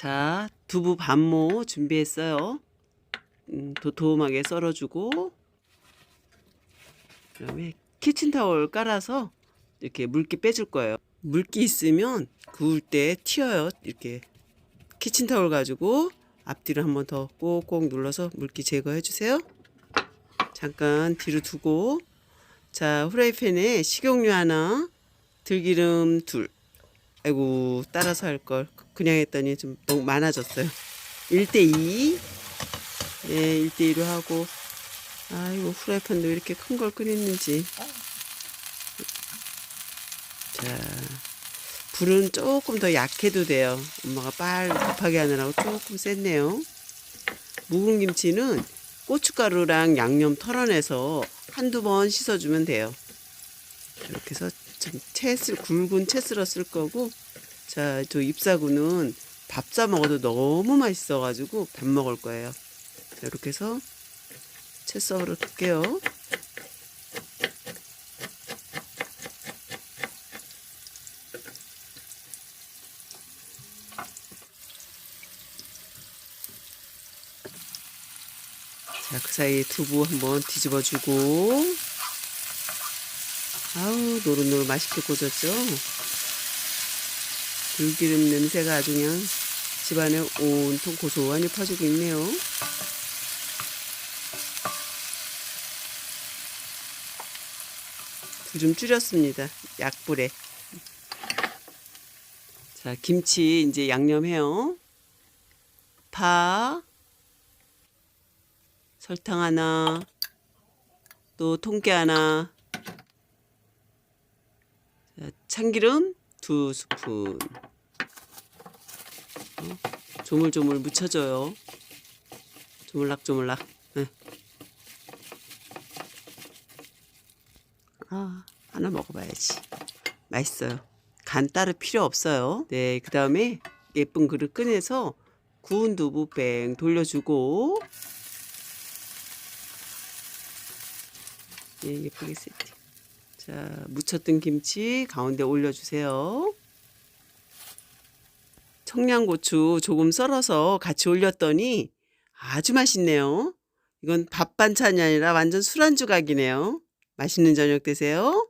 자, 두부 반모 준비했어요. 음, 도톰하게 썰어주고, 그다음에 키친타올 깔아서 이렇게 물기 빼줄 거예요. 물기 있으면 구울 때 튀어요. 이렇게 키친타올 가지고 앞뒤로 한번 더 꼭꼭 눌러서 물기 제거해 주세요. 잠깐 뒤로 두고, 자, 후라이팬에 식용유 하나, 들기름 둘. 아이고, 따라서 할 걸. 그냥 했더니 좀 너무 많아졌어요. 1대2. 예, 1대2로 하고. 아이고, 후라이팬도 왜 이렇게 큰 걸 끓였는지. 자, 불은 조금 더 약해도 돼요. 엄마가 빨리 급하게 하느라고 조금 셌네요. 묵은 김치는 고춧가루랑 양념 털어내서 한두 번 씻어주면 돼요. 이렇게 해서 좀 채슬 굵은 채슬어 쓸 거고 자 저 잎사구는 밥 싸 먹어도 너무 맛있어 가지고 밥 먹을 거예요. 자 이렇게 해서 채 썰어 둘게요. 자, 그 사이에 두부 한번 뒤집어주고. 아우, 노릇노릇 맛있게 구워졌죠? 들기름 냄새가 아주 그냥 집안에 온통 고소하니 퍼지고 있네요. 불 좀 줄였습니다. 약불에. 자, 김치 이제 양념해요. 파, 설탕 하나, 또 통깨 하나, 자, 참기름 두 스푼. 어, 조물조물 묻혀줘요. 조물락조물락. 네. 아, 하나 먹어봐야지. 맛있어요. 간 따로 필요 없어요. 네, 그 다음에 예쁜 그릇 꺼내서 구운 두부 뺑 돌려주고 예, 예쁘게 세팅. 자, 묻혔던 김치 가운데 올려주세요. 청양고추 조금 썰어서 같이 올렸더니 아주 맛있네요. 이건 밥 반찬이 아니라 완전 술안주 각이네요. 맛있는 저녁 되세요.